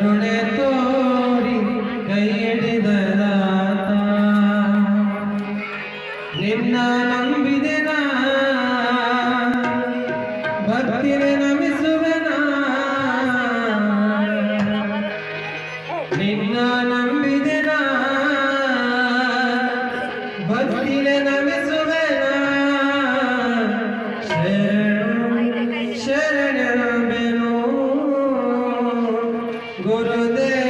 Pero 내